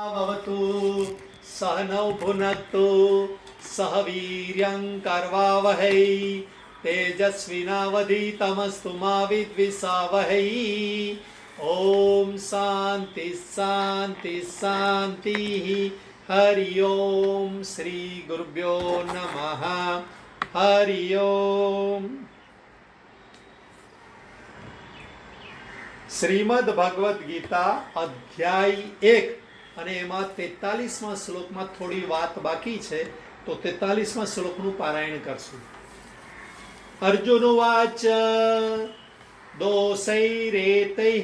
भवतु सहनौ भुनक्तु सह वीर्यं कर्वावहै तेजस्विनावधीतमस्तु मा विद्विषावहै ॐ शान्ति शान्ति शान्तिः हरि ओं श्रीगुरुभ्यो नमः हरि ओम् શ્રીમદ ભગવદ્ ગીતા અધ્યાય એક અને એમાં તેતાલીસમાં શ્લોકમાં થોડી વાત બાકી છે, તો તેતાલીસમાં શ્લોકનું પારાયણ કરશું. અર્જુન વાચ દોષૈરેતૈ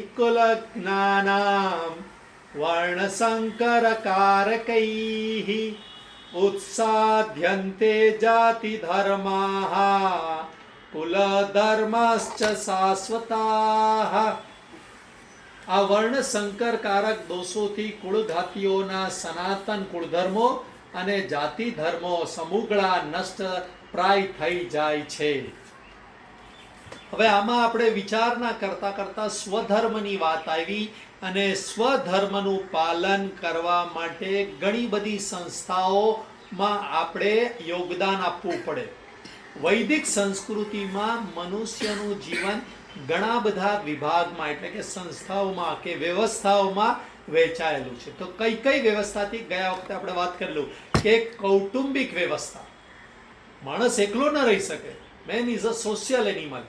ઉત્સાધ્યન્તે જાતિ ધર્માહા કુલ ધર્મશ્ચ શાશ્વતાઃ આ વર્ણ સંકરકારક દોષોથી કુળઘાતીઓના સનાતન કુળધર્મો અને જાતિ ધર્મો સમૂગળા નષ્ટ પ્રાય થઈ જાય છે. હવે આમાં આપણે વિચારણા કરતા કરતા સ્વધર્મની વાત આવી અને સ્વધર્મનું પાલન કરવા માટે ઘણી બધી સંસ્થાઓમાં આપણે યોગદાન આપવું પડે. વૈદિક સંસ્કૃતિમાં મનુષ્યનું જીવન ઘણા બધા વિભાગમાં એટલે કે સંસ્થાઓમાં કે વ્યવસ્થાઓમાં વહેંચાયેલું છે. તો કઈ કઈ વ્યવસ્થાથી ગયા વખતે આપણે વાત કરેલું કે કૌટુંબિક વ્યવસ્થા. માણસ એકલો ન રહી શકે. Man is a social animal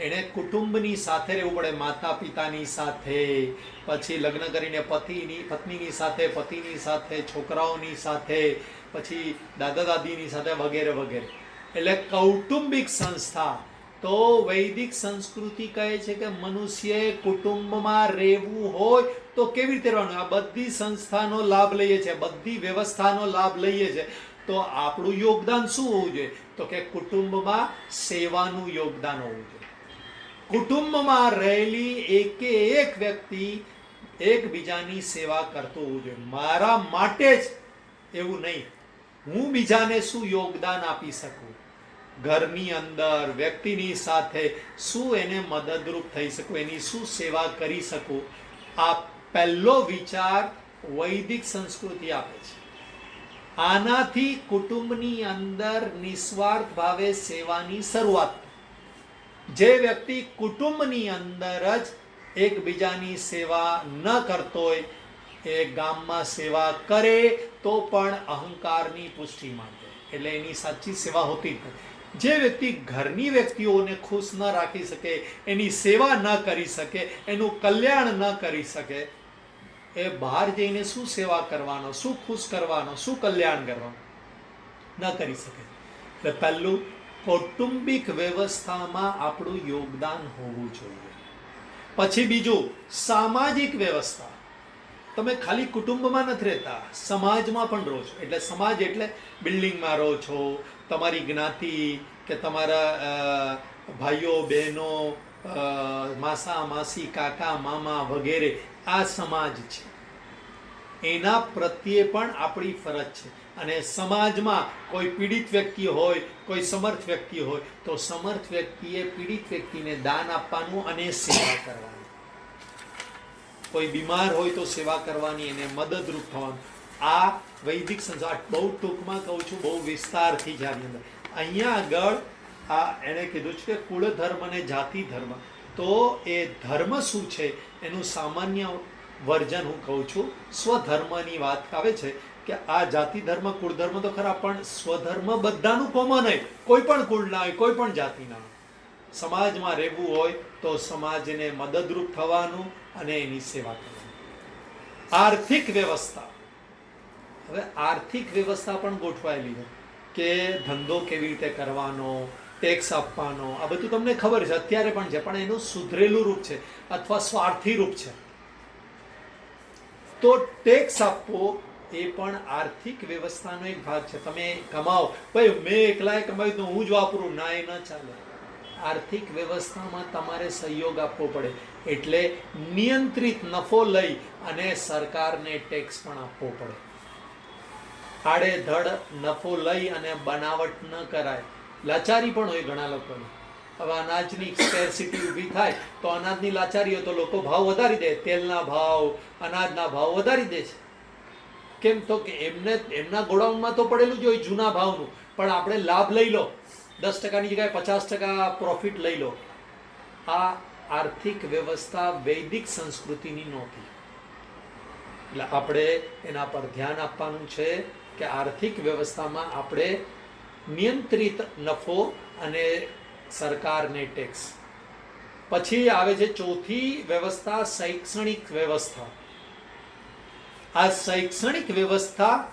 એણે કુટુંબની સાથે રહેવું પડે માતા પિતાની સાથે, પછી લગ્ન કરીને પતિની, પત્નીની સાથે, પતિની સાથે, છોકરાઓની સાથે, પછી દાદા દાદીની સાથે વગેરે વગેરે. એટલે કૌટુંબિક સંસ્થા તો વૈદિક સંસ્કૃતિ કહે છે કે મનુષ્યએ કુટુંબમાં રહેવું હોય તો કેવી રીતે રહેવાનું? આ બધી સંસ્થાનો લાભ લઈએ છીએ બધી વ્યવસ્થાનો લાભ લઈએ છીએ તો આપણું યોગદાન શું હોવું જોઈએ? તો કે કુટુંબમાં સેવાનું યોગદાન હોવું જોઈએ. કુટુંબમાં રહેલી એકે એક વ્યક્તિ એકબીજાની સેવા કરતો હોવું જોઈએ. મારા માટે જ એવું નહીં. હું બીજાને શું યોગદાન આપી શકું? ઘરની અંદર વ્યક્તિની સાથે શું એને મદદરૂપ થઈ શકું, એની શું સેવા કરી શકું? આ પહેલો વિચાર વૈદિક સંસ્કૃતિ આપે છે. આનાથી કુટુંબની અંદર નિસ્વાર્થ ભાવે સેવાની શરૂઆત. જે વ્યક્તિ કુટુંબની અંદર જ એકબીજાની સેવા ન કરતો હોય, એ ગામમાં સેવા કરે તો પણ અહંકારની પુષ્ટિ માટે એટલે એની સાચી સેવા હોતી જ નથી. જે વ્યક્તિ ઘરની વ્યક્તિઓને ખુશ ન રાખી શકે, એની સેવા ન કરી શકે, એનું કલ્યાણ ન કરી શકે, એ બહાર જઈને શું સેવા કરવાનો, શું ખુશ કરવાનો, શું કલ્યાણ કરવાનું? ન કરી શકે. એટલે પહેલું, કૌટુંબિક વ્યવસ્થામાં આપણું યોગદાન હોવું જોઈએ. પછી બીજું, સામાજિક વ્યવસ્થા. તમે ખાલી કુટુંબમાં નથી રહેતા, સમાજમાં પણ રહો છો. એટલે સમાજ એટલે બિલ્ડિંગમાં રહો છો, તમારી જ્ઞાતિ કે તમારા ભાઈઓ, બહેનો માસા, માસી, કાકા, મામા વગેરે, આ સમાજ છે. એના પ્રત્યે પણ આપણી ફરજ છે. અને સમાજમાં કોઈ પીડિત વ્યક્તિ હોય, કોઈ સમર્થ વ્યક્તિ હોય, તો સમર્થ વ્યક્તિએ પીડિત વ્યક્તિને દાન આપવાનું અને સેવા કરવાની. કોઈ બીમાર હોય તો સેવા કરવાની એને મદદરૂપ થવાનું. આ વૈદિક સંસાર બહુ ટૂંકમાં કહું છું, બહુ વિસ્તારથી છે આની અંદર. અહીંયા આગળ આ એણે કીધું છે કે કુળ ધર્મ અને જાતિ ધર્મ તો એ ધર્મ શું છે? એનું સામાન્ય વર્જન હું કહું છું, સ્વધર્મની વાત આવે છે કે આ જાતિ ધર્મ કુળ ધર્મ તો ખરા, પણ સ્વધર્મ બધાનું કોમન હોય. કોઈ પણ કુળના હોય, કોઈ પણ જાતિના હોય. સમાજમાં રહેવું હોય તો સમાજને મદદરૂપ થવાનું અને એની સેવા કરવાની. આર્થિક વ્યવસ્થા. હવે આર્થિક વ્યવસ્થા પણ ગોઠવાયેલી છે કે ધંધો કેવી રીતે કરવાનો ટેક્સ આપવાનો, આ બધું તમને ખબર છે, અત્યારે પણ છે, પણ એનું સુધરેલું રૂપ છે અથવા સ્વાર્થી રૂપ છે. તો ટેક્સ આપવો એ પણ આર્થિક વ્યવસ્થાનો એક ભાગ છે. તમે કમાઓ. ભાઈ, મેં એકલાએ કમાયું તો હું જ વાપરું. ના, એ ન ચાલે. આર્થિક વ્યવસ્થામાં તમારે સહયોગ આપવો પડે. એટલે નિયંત્રિત નફો લઈ અને સરકારને ટેક્સ પણ આપવો પડે. આડેધડ નફો લઈ અને બનાવટ ન કરાય. લાચારી પણ હોય ઘણા લોકોની. હવે અનાજની સ્કેરસિટી ઊભી થાય તો અનાજની લાચારી હોય તો લોકો ભાવ વધારી દે. તેલના ભાવ, અનાજના ભાવ વધારી દે છે. કેમ તો કે એમને, એમના ગોડાઉનમાં તો પડેલું જ હોય જૂના ભાવનું. પણ આપણે લાભ લઈ લો. દસ ટકાની જગ્યાએ પચાસ ટકા પ્રોફિટ લઈ લો. આ આર્થિક વ્યવસ્થા વૈદિક સંસ્કૃતિની નહોતી. એટલે આપણે એના પર ધ્યાન આપવાનું છે કે આર્થિક વ્યવસ્થામાં આપણે નિયંત્રિત નફો અને સરકારને ટેક્સ પછી આવે છે ચોથી વ્યવસ્થા, શૈક્ષણિક વ્યવસ્થા. આ શૈક્ષણિક વ્યવસ્થા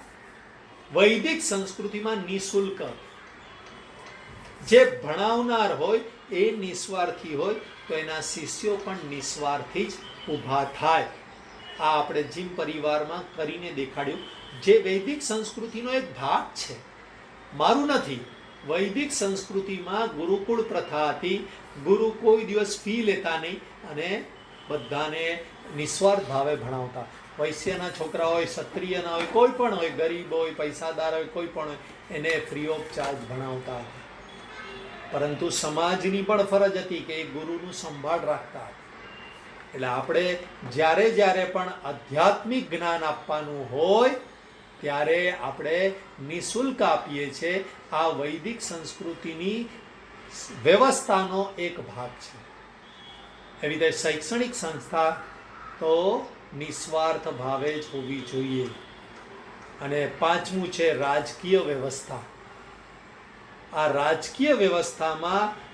વૈદિક સંસ્કૃતિમાં નિશુલ્ક જે ભણાવનાર હોય એ નિસ્વાર્થી હોય, તો એના શિષ્યો પણ નિસ્વાર્થી જ ઊભા થાય. આ આપણે જીમ પરિવારમાં કરીને દેખાડ્યું. જે વૈદિક સંસ્કૃતિનો એક ભાગ છે. મારું નથી. વૈદિક સંસ્કૃતિમાં ગુરુકુળ પ્રથા હતી. ગુરુ કોઈ દિવસ ફી લેતા નહીં અને બધાને નિસ્વાર્થ ભાવે ભણાવતા. વૈશ્યના છોકરા હોય, ક્ષત્રિયના હોય, કોઈ પણ હોય, ગરીબ હોય, પૈસાદાર હોય, કોઈ પણ હોય, એને ફ્રી ઓફ ચાર્જ ભણાવતા પરંતુ સમાજની પણ ફરજ હતી કે એ ગુરુનું સંભાળ રાખતા એટલે આપણે જ્યારે જ્યારે પણ આધ્યાત્મિક જ્ઞાન આપવાનું હોય, ત્યારે આપણે નિઃશુલ્ક આપીએ છીએ. આ વૈદિક સંસ્કૃતિની વ્યવસ્થાનો એક ભાગ છે. એવી રીતે શૈક્ષણિક સંસ્થા તો નિસ્વાર્થ ભાવે જ હોવી જોઈએ. અને પાંચમું છે રાજકીય વ્યવસ્થા. આ રાજકીય વ્યવસ્થામાં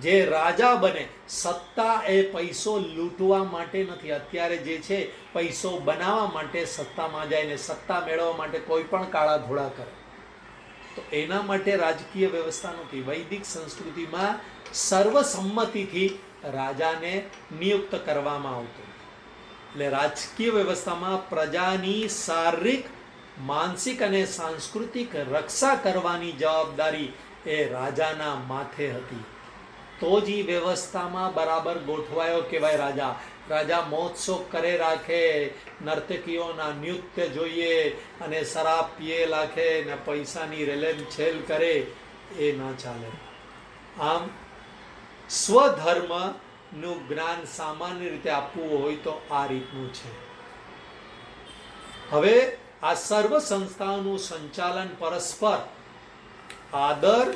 જે રાજા બને, સત્તા એ પૈસો લૂંટવા માટે નથી. અત્યારે જે છે, પૈસો બનાવવા માટે સત્તામાં જાય ને સત્તા મેળવવા માટે કોઈ પણ કાળા ધોળા કરે. તો એના માટે રાજકીય વ્યવસ્થા નથી વૈદિક સંસ્કૃતિમાં સર્વસંમતિથી રાજાને નિયુક્ત કરવામાં આવતો. એટલે રાજકીય વ્યવસ્થામાં પ્રજાની શારીરિક માનસિક અને સાંસ્કૃતિક રક્ષા કરવાની જવાબદારી એ રાજાના માથે હતી. તો જ ઈ વ્યવસ્થામાં બરાબર ગોઠવાયો કહેવાય રાજા. રાજા મહોત્સવ કરે રાખે, નર્તકીઓના નૃત્ય જોઈએ અને શરાબ પીએ રાખે ને પૈસાની રેલેમ છેલ કરે, એ ના ચાલે. આમ, સ્વધર્મનું જ્ઞાન સામાન્ય રીતે આપવું હોય તો આ રીતનું છે. હવે આ સર્વ સંસ્થાઓનું સંચાલન પરસ્પર આદર,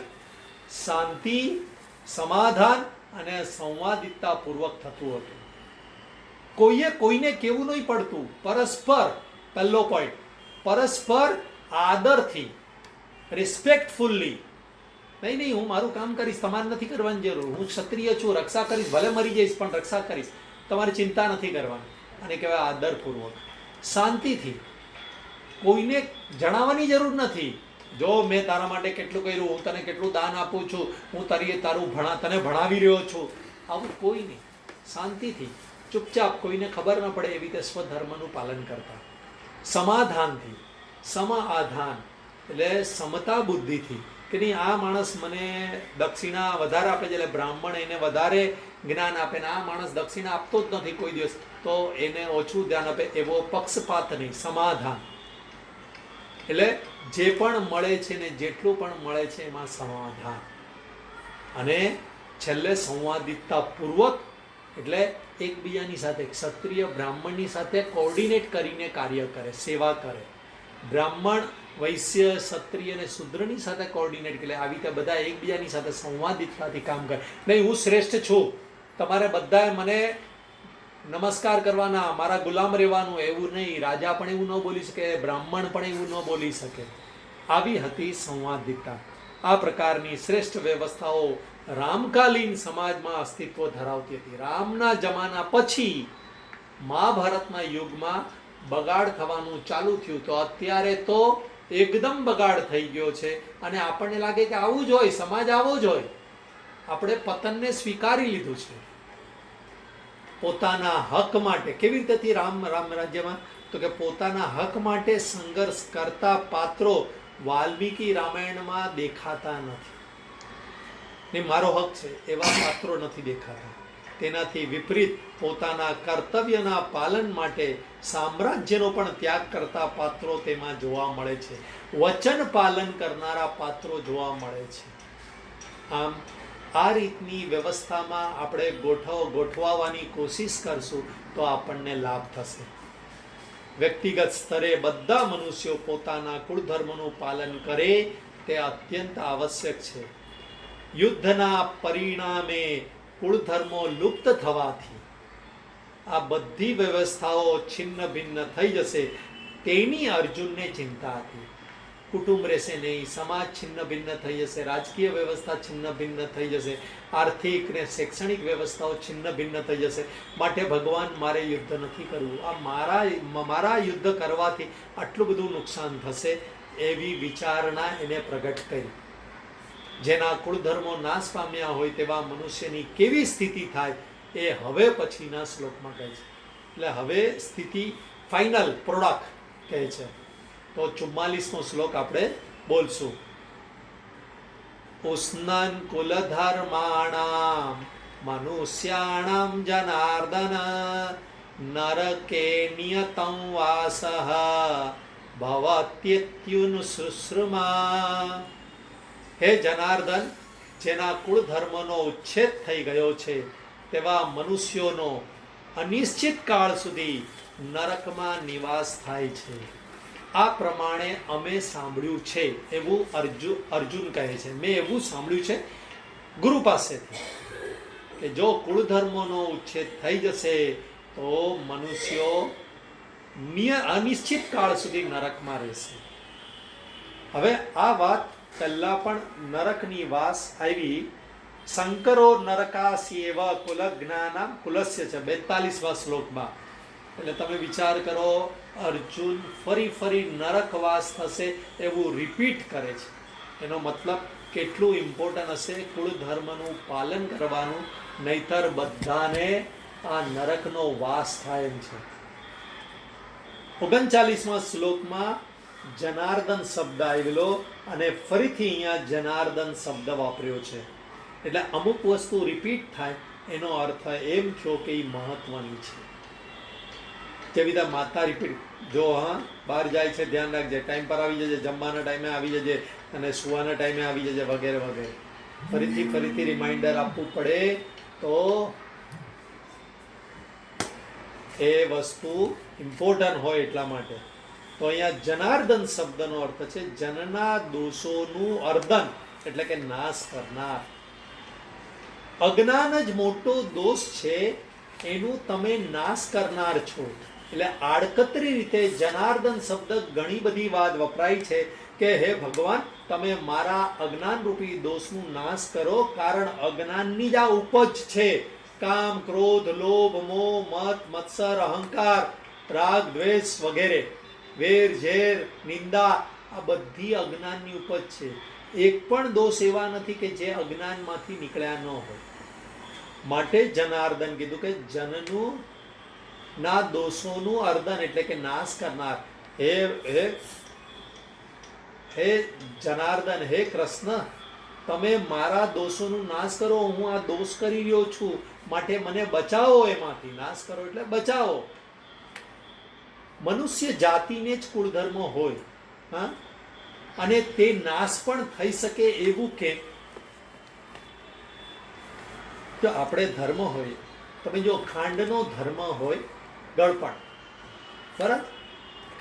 શાંતિ, સમાધાન અને સંવાદિતતાપૂર્વક થતું હતું. કોઈએ કોઈને કેવું નહીં પડતું. પરસ્પર, પહેલો પોઈન્ટ પરસ્પર આદરથી રિસ્પેક્ટફુલ્લી નહીં નહીં, હું મારું કામ કરીશ, તમારે નથી કરવાની જરૂર. હું ક્ષત્રિય છું, રક્ષા કરીશ, ભલે મરી જઈશ, પણ રક્ષા કરીશ. તમારે ચિંતા નથી કરવાની. અને કહેવાય આદરપૂર્વક. શાંતિથી કોઈને જણાવવાની જરૂર નથી. જો મેં તારા માટે કેટલું કર્યું, હું તને કેટલું દાન આપું છું, હું તારી તારું ભણા, તને ભણાવી રહ્યો છું. આવું કોઈ નહીં શાંતિથી ચૂપચાપ કોઈને ખબર ન પડે એવી રીતે સ્વધર્મનું પાલન કરતા. સમાધાનથી સમાધાન એટલે સમતા બુદ્ધિથી. કે નહીં, આ માણસ મને દક્ષિણા વધારે આપે છે, એટલે બ્રાહ્મણ એને વધારે જ્ઞાન આપે ને આ માણસ દક્ષિણા આપતો જ નથી કોઈ દિવસ. તો એને ઓછું ધ્યાન આપે એવો પક્ષપાત નહીં, સમાધાન. એટલે જે પણ મળે છે ને જેટલું પણ મળે છે એમાં સમાધાન. અને છેલ્લે સંવાદિતતા પૂર્વક એટલે એકબીજાની સાથે, ક્ષત્રિય બ્રાહ્મણની સાથે કોર્ડિનેટ કરીને કાર્ય કરે, સેવા કરે. બ્રાહ્મણ વૈશ્ય, ક્ષત્રિય અને શુદ્રની સાથે કોર્ડિનેટ કરે આવી રીતે બધા એકબીજાની સાથે સંવાદિતતાથી કામ કરે. નહીં, હું શ્રેષ્ઠ છું. તમારે બધાએ મને નમસ્કાર કરવાના, મારા ગુલામ રહેવાનું એવું નહીં, રાજા પણ એવું ન બોલી શકે, બ્રાહ્મણ પણ એવું ન બોલી શકે. આવી હતી સંવાદિતા આ પ્રકારની શ્રેષ્ઠ વ્યવસ્થાઓ રામકાલીન સમાજમાં અસ્તિત્વ ધરાવતી હતી. રામના જમાના પછી મહાભારતના યુગમાં બગાડ થવાનું ચાલુ થયું. તો અત્યારે તો એકદમ બગાડ થઈ ગયો છે અને આપણને લાગે કે આવું જ હોય, સમાજ આવો જ હોય. આપણે પતનને સ્વીકારી લીધું છે. પોતાના હક માટે. કેવી રીતે રામ રામ રાજ્યમાં? તો કે પોતાના હક માટે સંઘર્ષ કરતા પાત્રો વાલ્મીકી રામાયણમાં દેખાતા નથી. ને મારો હક છે, એવા પાત્રો નથી દેખાતા. તેનાથી વિપરીત પોતાના કર્તવ્યના પાલન માટે સામ્રાજ્યનો પણ ત્યાગ કરતા પાત્રો તેમાં જોવા મળે છે. વચન પાલન કરનારા પાત્રો જોવા મળે છે. આમ આ રીતની વ્યવસ્થામાં આપણે ગોઠવ, ગોઠવાવાની કોશિશ કરશું તો આપણને લાભ થશે. વ્યક્તિગત સ્તરે બધા મનુષ્યો પોતાના કુળધર્મનું પાલન કરે તે અત્યંત આવશ્યક છે. યુદ્ધના પરિણામે કુળધર્મો લુપ્ત થવાથી આ બધી વ્યવસ્થાઓ છિન્ન ભિન્ન થઈ જશે તેની અર્જુનને ચિંતા હતી. કુટુંબ રહેશે નહીં, સમાજ છિન્ન ભિન્ન થઈ જશે, રાજકીય વ્યવસ્થા છિન્ન ભિન્ન થઈ જશે, આર્થિક ને શૈક્ષણિક વ્યવસ્થાઓ છિન્ન ભિન્ન થઈ જશે. માટે ભગવાન મારે યુદ્ધ નથી કરવું. આ મારા મારા યુદ્ધ કરવાથી આટલું બધું નુકસાન થશે એવી વિચારણા એને પ્રગટ કરી. જેના કુળધર્મો નાશ પામ્યા હોય તેવા મનુષ્યની કેવી સ્થિતિ થાય એ હવે પછીના શ્લોકમાં કહે છે. એટલે હવે સ્થિતિ ફાઇનલ પ્રોડક્ટ કહે છે. તો ચુમ્માલીસમો શ્લોક આપણે બોલશું. ઉષ્ણન કુલધર્માણામ મનુષ્યાણામ જનાર્દન નરકે નિયતમ વાસઃ ભવત્યત્યુન શુશ્રુમા હે જનાર્દન, જેના કુળ ધર્મનો ઉચ્છેદ થઈ ગયો છે, તેવા મનુષ્યોનો અનિશ્ચિત કાળ સુધી નરકમાં નિવાસ થાય છે. આ પ્રમાણે અમે સાંભળ્યું છે એવું અર્જુન અર્જુન કહે છે. મેં એવું સાંભળ્યું છે. ગુરુ પાસેથી કે જો કુળધર્મોનો ઉચ્છેદ થઈ જશે તો મનુષ્યો અનિશ્ચિત કાળ સુધી નરકમાં રહેશે. હવે આ વાત પહેલા પણ નરકની વાસ આવી. શંકરો નરકાસ્યેવ કુલ જ્ઞાનામ કુલસ્ય છે. બેતાલીસમાં શ્લોકમાં. એટલે તમે વિચાર કરો અર્જુન ફરી ફરી નરકવાસ થશે એવું રિપીટ કરે છે. એનો મતલબ કેટલું ઇમ્પોર્ટન્ટ હશે કુળ ધર્મનું પાલન કરવાનું, નહીતર બધાને આ નરકનો વાસ થાય એમ છે. ઓગણચાલીસમાં શ્લોકમાં જનાર્દન શબ્દ આવેલો અને ફરીથી અહીંયા જનાર્દન શબ્દ વાપર્યો છે. એટલે અમુક વસ્તુ રિપીટ થાય, એનો અર્થ એમ થયો કે એ મહત્વની છે. જેવી રીતે માતા રિપીટ. જો, હા, બહાર જાય છે, ધ્યાન રાખજે. ટાઈમ પર આવી જજે, જમવાના ટાઈમે આવી જજે અને સુવાના ટાઈમે આવી જજે વગેરે વગેરે. ફરીથી ફરીથી રિમાઇન્ડર આપવું પડે તો એ વસ્તુ ઇમ્પોર્ટન્ટ હોય એટલા માટે. તો અહીંયા જનાર્દન શબ્દનો અર્થ છે, જનના દોષોનું અર્ધન, એટલે કે નાશ કરનાર. અજ્ઞાન જ મોટો દોષ છે, એનું તમે નાશ કરનાર છો. એટલે આડકતરી રીતે જનાર્દન શબ્દ ઘણી બધી વાત વપરાય છે કે, હે ભગવાન, તમે મારા અજ્ઞાન રૂપી દોષનું નાશ કરો, કારણ અજ્ઞાનની જ આ ઉપજ છે. કામ, ક્રોધ, લોભ, મોહ, મત, મત્સર, અહંકાર, રાગ, દ્વેષ વગેરે. વેર, ઝેર, નિંદા, આ બધી અજ્ઞાનની ઉપજ છે. એક પણ દોષ એવા નથી કે જે અજ્ઞાનમાંથી નીકળ્યા ન હોય. માટે જનાર્દન કીધું કે, જનનું ના દોષોનું અર્ધન એટલે કે નાશ કરનાર. હે હે હે જનાર્દન, હે કૃષ્ણ, તમે મારા દોષોનું નાશ કરો, હું આ દોષ કરી રહ્યો છું. માટે મને બચાવો એમાંથી. નાશ કરો એટલે બચાવો. મનુષ્ય જાતિને જ કુળધર્મ હોય, હા? અને તે નાશ પણ થઈ શકે એવું જો આપણે ધર્મ હોય. તમે જો ખાંડનો ધર્મ હોય ગળપણ બરાબર?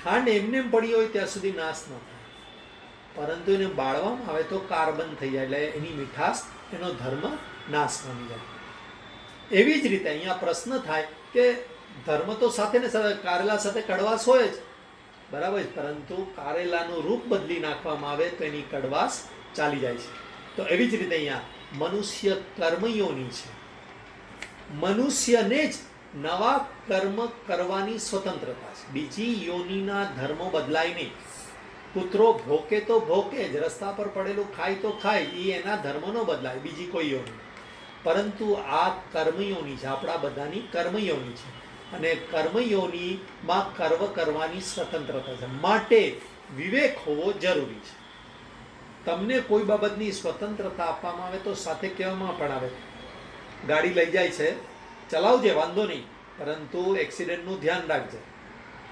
ખાંડ એમને એમ પડી હોય ત્યાં સુધી નાશ ન થાય. પરંતુ એને બાળવામાં આવે તો કાર્બન થઈ જાય, એટલે એની મીઠાશ, એનો ધર્મ નાશ પામી જાય. એવી જ રીતે અહીંયા પ્રશ્ન થાય કે ધર્મ તો સાથે ને સાથે, કારેલા સાથે કડવાશ હોય જ. બરાબર? પરંતુ કારેલાનું રૂપ બદલી નાખવામાં આવે તો એની કડવાશ ચાલી જાય છે. તો એવી જ રીતે અહીંયા મનુષ્ય કર્મયોની છે. મનુષ્યને જ નવા કર્મ કરવાની સ્વતંત્રતા છે. બીજી યોનિના ધર્મો બદલાય નહીં કૂતરો ભોકે તો ભોકે, જ રસ્તા પર પડેલું ખાય તો ખાય, એ એના ધર્મનો બદલાય, બીજી કોઈ યોની પરંતુ આ કર્મયોની છે, આપણા બધાની કર્મયોની છે. અને કર્મયોનીમાં કર્મ કરવાની સ્વતંત્રતા છે. માટે વિવેક હોવો જરૂરી છે. તમને કોઈ બાબતની સ્વતંત્રતા આપવામાં આવે તો સાથે કહેવામાં પણ આવે. ગાડી લઈ જાય છે. ચલાવજે, વાંધો નહીં. પરંતુ એક્સિડન્ટનું ધ્યાન રાખજે.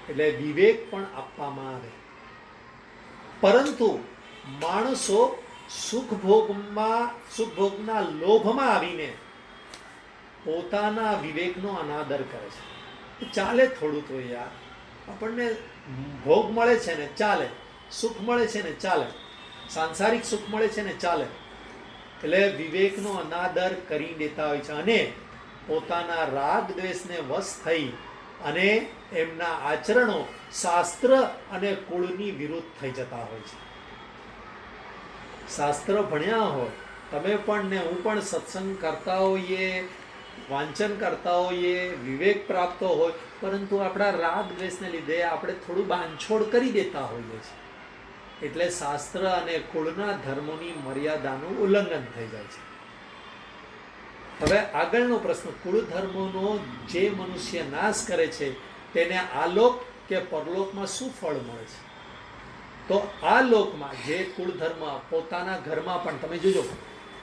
એટલે વિવેક પણ આપવામાં આવે. પરંતુ માણસો સુખભોગમાં, સુખભોગના લોભમાં આવીને પોતાના વિવેકનો અનાદર કરે છે. ચાલે થોડું તો યાર. આપણને ભોગ મળે છે ને ચાલે. સુખ મળે છે ને ચાલે. સાંસારિક સુખ મળે છે ને ચાલે. એટલે વિવેકનો અનાદર કરી દેતા હોય છે. અને પોતાના રાગ દ્વેષને વશ થઈ અને એમના આચરણો શાસ્ત્ર અને કુળની વિરુદ્ધ થઈ જતા હોય છે. શાસ્ત્ર ભણ્યા હોય તમે પણ ને હું પણ સત્સંગ કરતા હોઈએ, વાંચન કરતા હોઈએ, વિવેક પ્રાપ્ત હોય, પરંતુ આપણા રાગ દ્વેષને લીધે આપણે થોડું બાંધછોડ કરી દેતા હોઈએ છીએ. એટલે શાસ્ત્ર અને કુળના ધર્મોની મર્યાદાનું ઉલ્લંઘન થઈ જાય છે. હવે આગળનો પ્રશ્ન કુળ ધર્મોનો જે મનુષ્ય નાશ કરે છે, તેને આલોક કે પરલોકમાં શું ફળ મળે છે? તો આ લોકમાં જે કુળ ધર્મ પોતાના ઘરમાં પણ, તમે જોજો,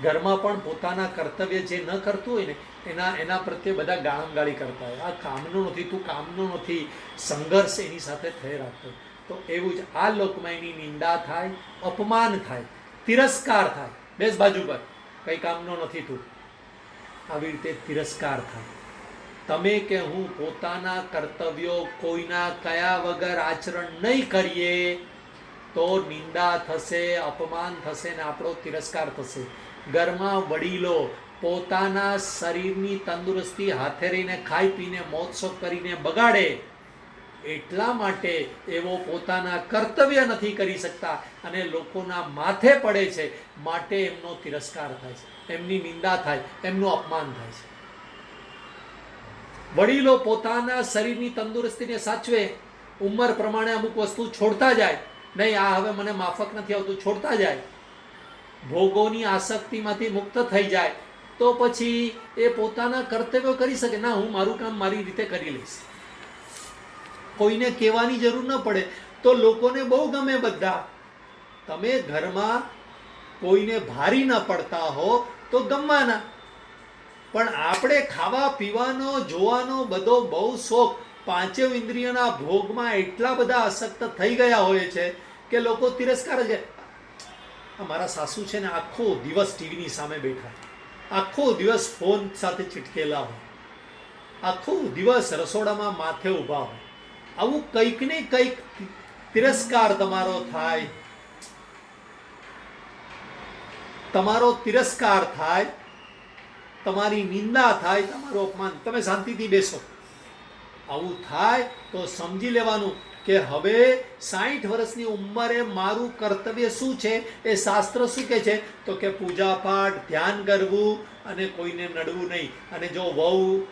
ઘરમાં પણ પોતાના કર્તવ્ય જે ન કરતું હોય ને, એના એના પ્રત્યે બધા ગાળમગાળી કરતા હોય. આ કામનું નથી, તું કામનું નથી, સંઘર્ષ એની સાથે થઈ રાખતો તો એવું જ આ લોકમાં એની નિંદા થાય, અપમાન થાય, તિરસ્કાર થાય. બેસ બાજુ પર. કઈ કામનો નથી તું. આવી રીતે તિરસ્કાર થાય. તમે કે હું પોતાના કર્તવ્યો કોઈના કયા વગર આચરણ નહીં કરીએ, તો નિંદા થશે, અપમાન થશે ને આપણો તિરસ્કાર થશે. ઘરમાં વડીલો પોતાના શરીરની તંદુરસ્તી હાથે રહીને ખાઈ પીને મોત્સવ કરીને બગાડે એટલા માટે એવો પોતાના કર્તવ્ય નથી કરી શકતા અને લોકોના માથે પડે છે, માટે એમનો તિરસ્કાર થાય છે. એમની નિંદા થાય, એમનું અપમાન થાય છે. વડીલો પોતાના શરીરની તંદુરસ્તીને સાચવે, ઉંમર પ્રમાણે અમુક વસ્તુ છોડતા જાય. નહીં, આ હવે મને માફક નથી આવતું, છોડતા જાય. ભોગોની આસક્તિમાંથી મુક્ત થઈ જાય. તો પછી એ પોતાના કર્તવ્યો કરી શકે. ના, હું મારું કામ મારી રીતે કરી લઈશ. કોઈને કહેવાની જરૂર ન પડે. તો લોકોને બહુ ગમે બધા. તમે ઘરમાં કોઈને ભારી ન પડતા હો તો ગમવાના. પણ આપણે ખાવા, પીવાનો, જોવાનો બધો બહુ શોખ પાંચેવ ઇન્દ્રિયોના ભોગમાં એટલા બધા આસક્ત થઈ ગયા હોય છે કે લોકો તિરસ્કાર જ મારા સાસુ છે ને આખો દિવસ ટીવીની સામે બેઠા. આખો દિવસ ફોન સાથે ચીટકેલા હોય. આખો દિવસ રસોડામાં માથે ઊભા હોય. આવું કંઈક ને કંઈક તિરસ્કાર તમારો થાય. તમારો તિરસ્કાર થાય, તમારી નિંદા થાય, તમારું અપમાન. તમે શાંતિથી બેસો. આવું થાય તો સમજી લેવાનું કે હવે સાઠ વર્ષની ઉંમરે મારું કર્તવ્ય શું છે? એ શાસ્ત્ર શું કહે છે? તો કે પૂજા પાઠ ધ્યાન કરવું અને કોઈને નડવું નહીં. અને જો વહુ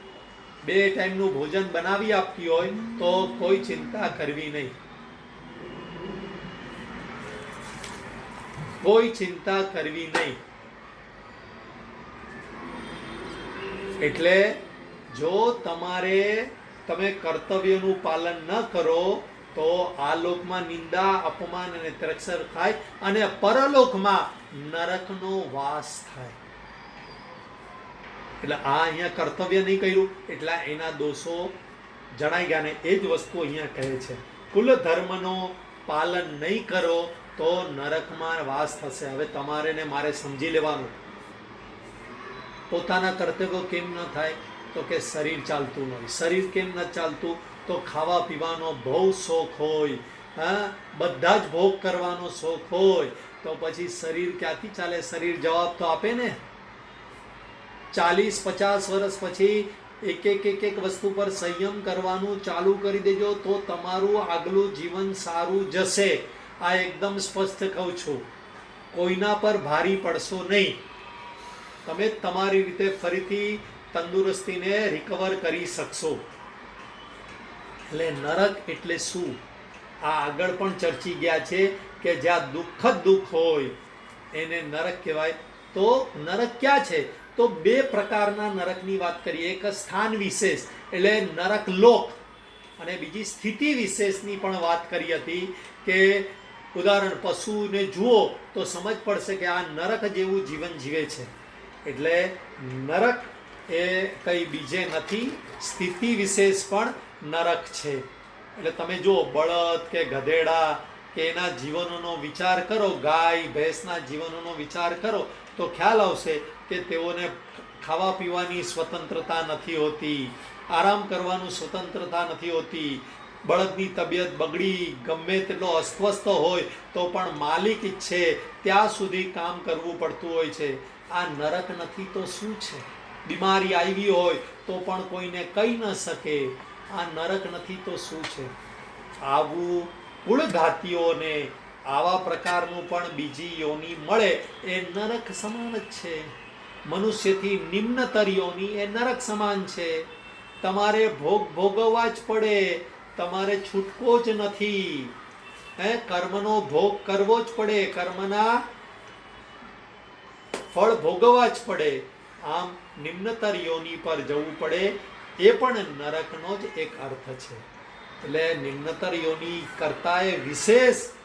બે ટાઈમનું ભોજન બનાવી આપતી હોય તો કોઈ ચિંતા કરવી નહીં. કોઈ ચિંતા કરવી નહીં. એટલે જો તમારે, તમે કર્તવ્યનું પાલન ન કરો, તો આ લોકમાં નિંદા, અપમાન અને તિરસ્કાર થાય અને પરલોકમાં નરકનો વાસ થાય. એટલે આ અહીંયા કર્તવ્ય નહીં કર્યું, એટલે એના દોષો જણાઈ ગયા ને એ જ વસ્તુ અહીંયા કહે છે. કુલ ધર્મનો પાલન નહીં કરો તો નરકમાં વાસ થશે. હવે તમારે ને મારે સમજી લેવાનું. પોતાના કર્તવ્યો કેમ ન થાય? તો કે શરીર ચાલતું ન હોય. શરીર કેમ ન ચાલતું? તો ખાવા પીવાનો બહુ શોખ હોય. હા, બધા જ ભોગ કરવાનો શોખ હોય. તો પછી શરીર ક્યાંથી ચાલે? શરીર જવાબ તો આપે ને. ચાલીસ, પચાસ વર્ષ પછી એક એક એક એક વસ્તુ પર સંયમ કરવાનું ચાલુ કરી દેજો તો તમારું આગલું જીવન સારું જશે. આ એકદમ સ્પષ્ટ કહું છું. કોઈના પર ભારી પડશો નહીં. તમે તમારી રીતે ફરીથી તંદુરસ્તીને રિકવર કરી શકશો. એટલે નરક એટલે શું? આ આગળ પણ ચર્ચી ગયા છે કે જ્યાં દુઃખ જ દુઃખ હોય, એને નરક કહેવાય. તો નરક ક્યાં છે? તો બે પ્રકારના નરકની વાત કરીએ. એક સ્થાન વિશેષ, એટલે નરક લોક. અને બીજી સ્થિતિ વિશેષની પણ વાત કરી હતી કે, ઉદાહરણ, પશુને જુઓ તો સમજ પડશે કે આ નરક જેવું જીવન જીવે છે. એટલે નરક એ કંઈ બીજે નથી, સ્થિતિ વિશેષ પણ નરક છે. એટલે તમે જુઓ, બળદ કે ગધેડા કે એના જીવનોનો વિચાર કરો, ગાય, ભેંસના જીવનોનો વિચાર કરો, તો ખ્યાલ આવશે કે તેઓને ખાવા પીવાની સ્વતંત્રતા નથી હોતી, આરામ કરવાનું સ્વતંત્રતા નથી હોતી, બળદની તબિયત બગડી, ગમે તેટલો અસ્વસ્થ હોય તો પણ માલિક ઈચ્છે, ત્યાં સુધી કામ કરવું પડતું હોય છે. આ નરક નથી તો શું છે? બીમારી આવી હોય તો પણ કોઈને કહી ન શકે. આ નરક નથી તો શું છે? આવું કુળઘાતીઓને આવા પ્રકારનું પણ બીજી યોની મળે, એ નરક સમાન જ છે. મનુષ્યથી નિમ્નતરીઓની એ નરક સમાન છે. તમારે ભોગ ભોગવવા જ પડે, તમારે છૂટકો જ નથી. હે, કર્મનો ભોગ કરવો જ પડે, કર્મના ફળ ભોગવવા જ પડે. આમ નિમ્નતર યોની પર જવું પડે, એ પણ નરકનો જ એક અર્થ છે. એટલે નિમ્નતર યોની એ વિશેષ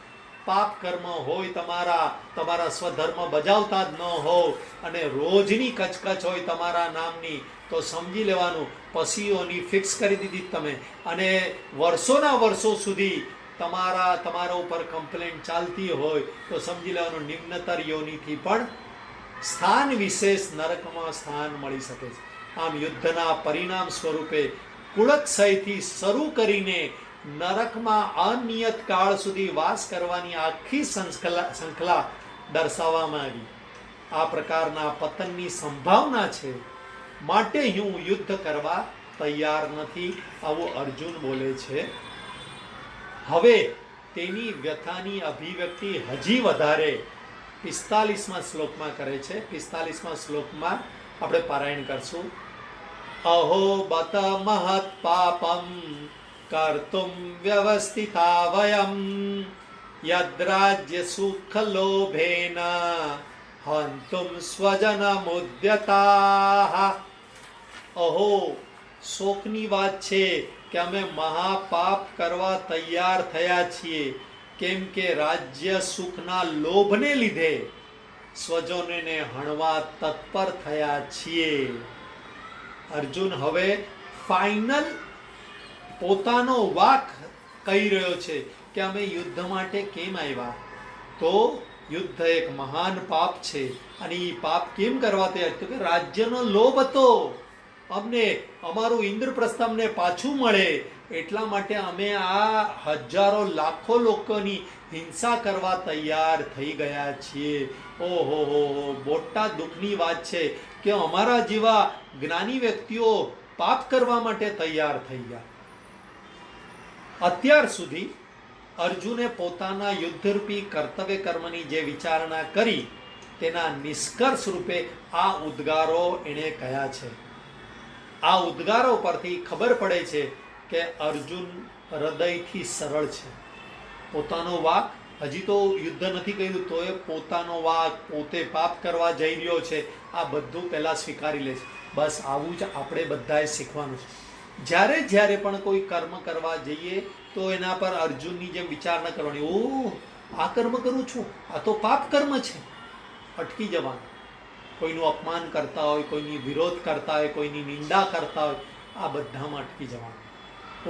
પાપ કર્મ હોય તમારા તમારા સ્વધર્મ બજાવતા જ ન હોવ અને રોજની કચકચ હોય તમારા નામની, તો સમજી લેવાનું, પસીઓની ફિક્સ કરી દીધી તમે. અને વર્ષોના વર્ષો સુધી તમારા તમારા ઉપર કમ્પ્લેન ચાલતી હોય, તો સમજી લેવાનું, નિમ્નતર યોનિથી પણ સ્થાન વિશેષ નરકમાં સ્થાન મળી શકે છે. આમ યુદ્ધના પરિણામ સ્વરૂપે કુળક્ષયથી શરૂ કરીને નરકમાં અનિયત કાળ સુધી વાસ કરવાની આખી શૃંખલા દર્શાવવામાં આવી. આ પ્રકારના પતનની સંભાવના છે. માટે હું યુદ્ધ કરવા તૈયાર નથી, આવું અર્જુન બોલે છે. હવે તેની વ્યથાની અભિવ્યક્તિ હજી વધારે પિસ્તાલીસમાં શ્લોકમાં કરે છે. પિસ્તાલીસમાં શ્લોકમાં આપણે પારાયણ કરશું. અહો બત મહત પાપમ કર્તુમ વ્યવસ્થિતા વયમ યદ્રાજ્ય સુખ લોભેન હંતુમ સ્વજન મુદ્યતા અહો શોકની વાત છે કે અમે મહાપાપ કરવા તૈયાર થયા છીએ કેમ કે રાજ્ય સુખના લોભને લીધે સ્વજનોને હણવા તત્પર થયા છીએ અર્જુન હવે ફાઇનલ પોતાનો વાક કહી રહ્યો છે કે અમે યુદ્ધ માટે કેમ આવ્યા? તો યુદ્ધ એક મહાન પાપ છે. અને એ પાપ કેમ કરવા તૈયાર? તો કે રાજ્યનો લોભ હતો. અમને, અમારું ઇન્દ્રપ્રસ્થ અમને પાછું મળે. એટલા માટે અમે આ હજારો લાખો લોકોની હિંસા કરવા તૈયાર થઈ ગયા છીએ. ઓહો, હો હો, મોટા દુઃખની વાત છે કે અમારા જેવા જ્ઞાની વ્યક્તિઓ પાપ કરવા માટે તૈયાર થઈ ગયા. અત્યાર સુધી અર્જુને પોતાના યુદ્ધરૂપી કર્તવ્ય કર્મની જે વિચારણા કરી, તેના નિષ્કર્ષ રૂપે આ ઉદ્ગારો એણે કહ્યા છે. આ ઉદ્ગારો પરથી ખબર પડે છે કે અર્જુન હૃદયથી સરળ છે. પોતાનો વાક હજી તો યુદ્ધ નથી કર્યું તો એ પોતાનો વાક પોતે પાપ કરવા જઈ રહ્યો છે. આ બધું પહેલાં સ્વીકારી લે છે. બસ આવું જ આપણે બધાએ શીખવાનું છે. જ્યારે જ્યારે પણ કોઈ કર્મ કરવા જઈએ, તો એના પર અર્જુનની જેમ વિચાર કરવાની. ઓ આ કર્મ કરું છું. આ તો પાપ કર્મ છે. અટકી જવાનું. કોઈનું અપમાન કરતા હોય, કોઈની વિરોધ કરતા હોય, કોઈની નિંદા કરતા હોય, આ બધામાં અટકી જવાનું.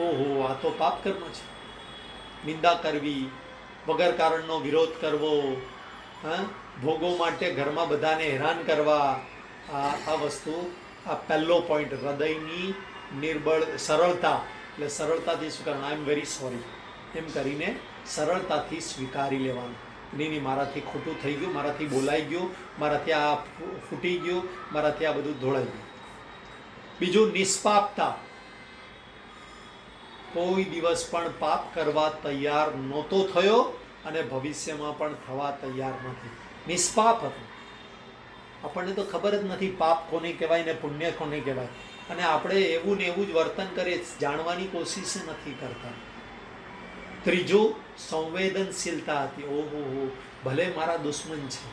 ઓહો, આ તો પાપ કર્મ છે. નિંદા કરવી વગર કારણનો વિરોધ કરવો, હા? ભોગો માટે ઘરમાં બધાને હેરાન કરવા, આ આ વસ્તુ, આ પહેલો પોઈન્ટ હૃદયની નિર્બળ, સરળતા. એટલે સરળતાથી સ્વીકારવાનું કરવાનું? આઈ એમ વેરી સોરી એમ કરીને સરળતાથી સ્વીકારી લેવાનું. નહીં નહીં, મારાથી ખોટું થઈ ગયું. મારાથી બોલાઈ ગયું. મારાથી આ ફૂટી ગયું. મારાથી આ બધું ધોળાઈ ગયું. બીજું, નિષ્પાપતા. કોઈ દિવસ પણ પાપ કરવા તૈયાર નહોતો થયો અને ભવિષ્યમાં પણ થવા તૈયાર નથી. નિષ્પાપ હતો. આપણને તો ખબર જ નથી પાપ કોને કહેવાય ને પુણ્ય કોને કહેવાય. અને આપણે એવું ને એવું જ વર્તન કરીએ, જાણવાની કોશિશ નથી કરતા. ત્રીજું, સંવેદનશીલતા હતી. ઓહો, હો, ભલે મારા દુશ્મન છે,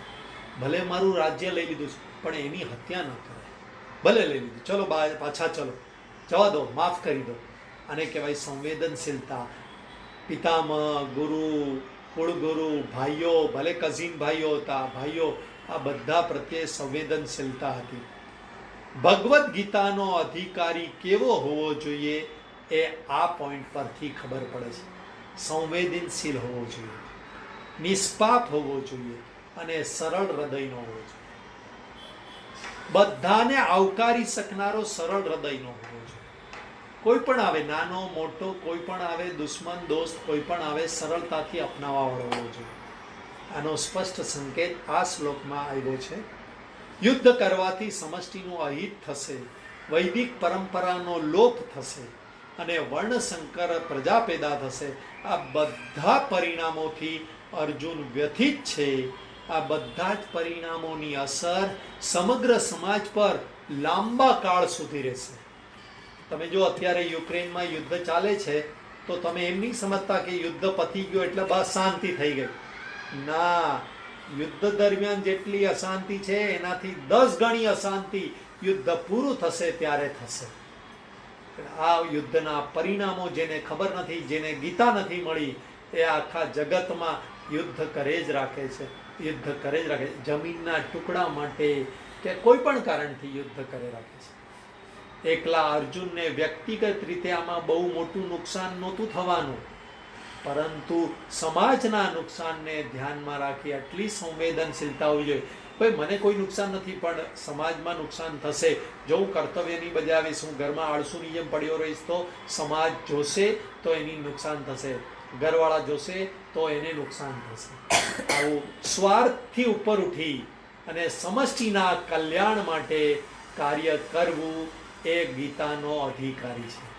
ભલે મારું રાજ્ય લઈ લીધું છે, પણ એની હત્યા ન કરે. ભલે લઈ લીધું. ચલો પાછા ચલો. જવા દો, માફ કરી દો. આને કહેવાય સંવેદનશીલતા. પિતામહ, ગુરુ, કુળગુરુ, ભાઈઓ, ભલે કઝિન ભાઈઓ હતા, ભાઈઓ, આ બધા પ્રત્યે સંવેદનશીલતા હતી. ભગવદ્ ગીતાનો અધિકારી કેવો હોવો જોઈએ એ આ પોઈન્ટ પરથી ખબર પડે છે. સંવેદનશીલ હોવો જોઈએ, નિષ્પાપ હોવો જોઈએ અને સરળ હૃદયનો હોવો જોઈએ. બધાને આવકારી શકનારો સરળ હૃદયનો હોવો જોઈએ. કોઈ પણ આવે, નાનો, મોટો, કોઈ પણ આવે, દુશ્મન, દોસ્ત, કોઈ પણ આવે, સરળતાથી અપનાવવા વાળો હોવો જોઈએ. આનો સ્પષ્ટ સંકેત આ શ્લોકમાં આવ્યો છે. યુદ્ધ કરવાથી સમષ્ટિનું અહિત થશે, વૈદિક પરંપરાનો લોપ થશે અને વર્ણશંકર પ્રજા પેદા થશે. આ બધા પરિણામોથી અર્જુન વ્યથિત છે. આ બધા જ પરિણામોની અસર સમગ્ર સમાજ પર લાંબા કાળ સુધી રહેશે. તમે જો અત્યારે યુક્રેનમાં યુદ્ધ ચાલે છે, તો તમે એમ નહીં સમજતા કે યુદ્ધ પતી ગયો એટલે બસ શાંતિ થઈ ગઈ. ના યુદ્ધ દરમિયાન જેટલી અશાંતિ છે, એનાથી દસ ગણી અશાંતિ યુદ્ધ પૂરું થશે, ત્યારે થશે. આ યુદ્ધના પરિણામો જેને ખબર નથી, જેને ગીતા નથી મળી, એ આખા જગતમાં યુદ્ધ કરે જ રાખે છે. યુદ્ધ કરે જ રાખે છે. જમીનના ટુકડા માટે કે કોઈ પણ કારણથી યુદ્ધ કરે રાખે છે. એકલા અર્જુનને વ્યક્તિગત રીતે આમાં બહુ મોટું નુકસાન નહોતું થવાનું. પરંતુ સમાજના નુકસાનને ધ્યાનમાં રાખી આટલી સંવેદનશીલતા હોવી જોઈએ. ભાઈ, મને કોઈ નુકસાન નથી, પણ સમાજમાં નુકસાન થશે. જો હું કર્તવ્ય નહીં બજાવીશ, હું ઘરમાં આળસુની જેમ પડ્યો રહીશ, તો સમાજ જોશે તો એની નુકસાન થશે. ઘરવાળા જોશે તો એને નુકસાન થશે. આવું સ્વાર્થથી ઉપર ઉઠી અને સમષ્ટિના કલ્યાણ માટે કાર્ય કરવું એ ગીતાનો અધિકારી છે.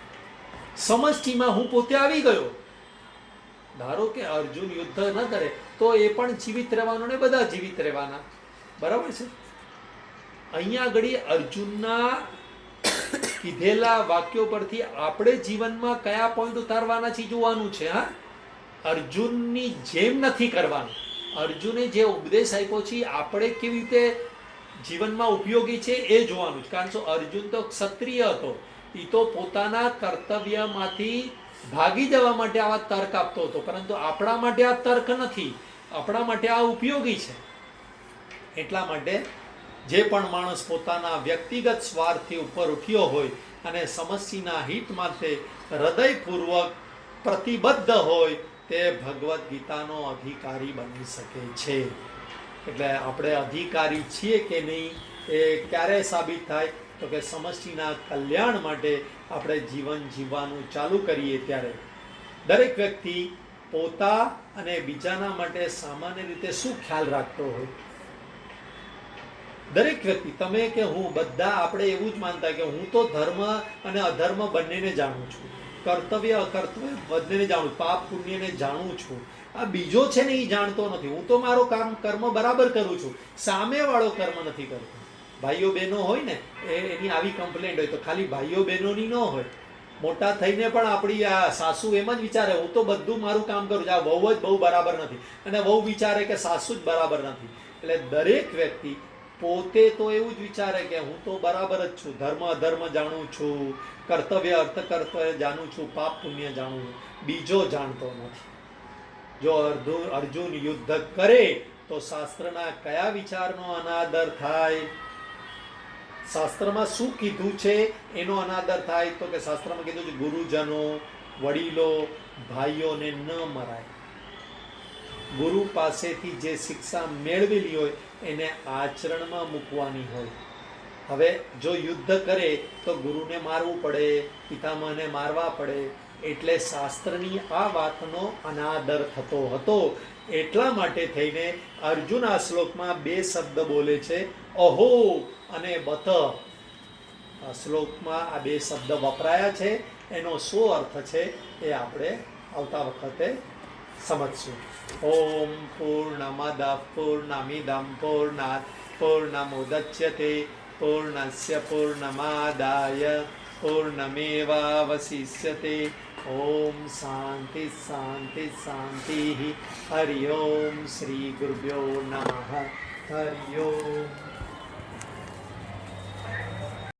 સમષ્ટિમાં હું પોતે આવી ગયો. ધારો કે અર્જુન યુદ્ધ ન કરે, તો એ પણ જીવિત રહેવાનો ને બધા જીવિત રહેવાના. બરાબર છે? અહીંયા આગળ અર્જુનના કીધેલા વાક્યો પરથી આપણે જીવનમાં કયા પોઈન્ટ ઉતારવાના છે જોવાનું છે, હા? અર્જુનની જેમ નથી કરવાનું. અર્જુને જે ઉપદેશ આપ્યો છે આપણે કેવી રીતે જીવનમાં ઉપયોગી છે એ જોવાનું છે. કારણ કે અર્જુન તો ક્ષત્રિય હતો. એ તો પોતાના કર્તવ્યમાંથી ભાગી જવા માટે આવા તર્ક આપતો હતો, પરંતુ આપણા માટે આ તર્ક નથી. આપણા માટે આ ઉપયોગી છે. એટલા માટે જે પણ માણસ પોતાના વ્યક્તિગત સ્વાર્થથી ઉપર ઉઠ્યો હોય અને સમસ્યાના હિત માટે હૃદયપૂર્વક પ્રતિબદ્ધ હોય, તે ભગવદ્ ગીતાનો અધિકારી બની શકે છે. એટલે આપણે અધિકારી છીએ કે નહીં, એ ક્યારે સાબિત થાય? તો કે સમષ્ટિના કલ્યાણ માટે આપણે જીવન જીવવાનું ચાલુ કરીએ ત્યારે દરેક વ્યક્તિ પોતા અને બીજાના માટે સામાન્ય રીતે શું ખ્યાલ રાખતો હોય? દરેક વ્યક્તિ, તમે કે હું, બધા આપણે એવું જ માનતા કે હું તો ધર્મ અને અધર્મ બંનેને જાણું છું. કર્તવ્ય, અકર્તવ્ય બંનેને જાણું, પાપ પુણ્યને જાણું છું. આ બીજો છે ને એ જાણતો નથી. હું તો મારો કામ કર્મ બરાબર કરું છું. સામેવાળો કર્મ નથી કરતો. ભાઈઓ બહેનો હોય ને, એ એની આવી કમ્પ્લેન્ટ હોય તો ખાલી ભાઈઓ બહેનોની ન હોય. મોટા થઈને પણ આપણી આ સાસુ એમ જ વિચારે, હું તો બધું મારું કામ કરું છું. આ વહુ જ બહુ બરાબર નથી. અને વહુ વિચારે કે સાસુ જ બરાબર નથી. એટલે દરેક વ્યક્તિ પોતે તો એવું જ વિચારે કે, હું તો બરાબર જ છું. ધર્મ અધર્મ જાણું છું. કર્તવ્ય અર્થ કર્તવ્ય જાણું છું. પાપ પુણ્ય જાણું છું. બીજો જાણતો નથી. જો અર્જુન અર્જુન યુદ્ધ કરે, તો શાસ્ત્રના કયા વિચારનો અનાદર થાય? શાસ્ત્રમાં શું કીધું છે? એનો અનાદર થાય તો કે શાસ્ત્રમાં કીધું છે, ગુરુજનો, વડીલો, ભાઈઓને ન મરાય. ગુરુ પાસેથી જે શિક્ષા મેળવેલી હોય, એને આચરણમાં મૂકવાની હોય. હવે જો યુદ્ધ કરે, તો ગુરુને મારવું પડે, પિતામહને મારવા પડે. એટલે શાસ્ત્રની આ વાતનો અનાદર થતો હતો. એટલા માટે થઈને અર્જુન આ શ્લોકમાં બે શબ્દ બોલે છે, અહો અને બત આ શ્લોકમાં આ બે શબ્દ વપરાયા છે. એનો શું અર્થ છે એ આપણે આવતા વખતે સમજશું. ઓમ પૂર્ણમદ પૂર્ણમિદમ પૂર્ણાત પૂર્ણમુદચ્યતે પૂર્ણસ્ય પૂર્ણમાદાય પૂર્ણમેવાવશિષ્યતે ઓમ શાંતિ શાંતિ શાંતિ હરિ ઓમ શ્રી ગુરુભ્યો નમઃ હરિ ઓમ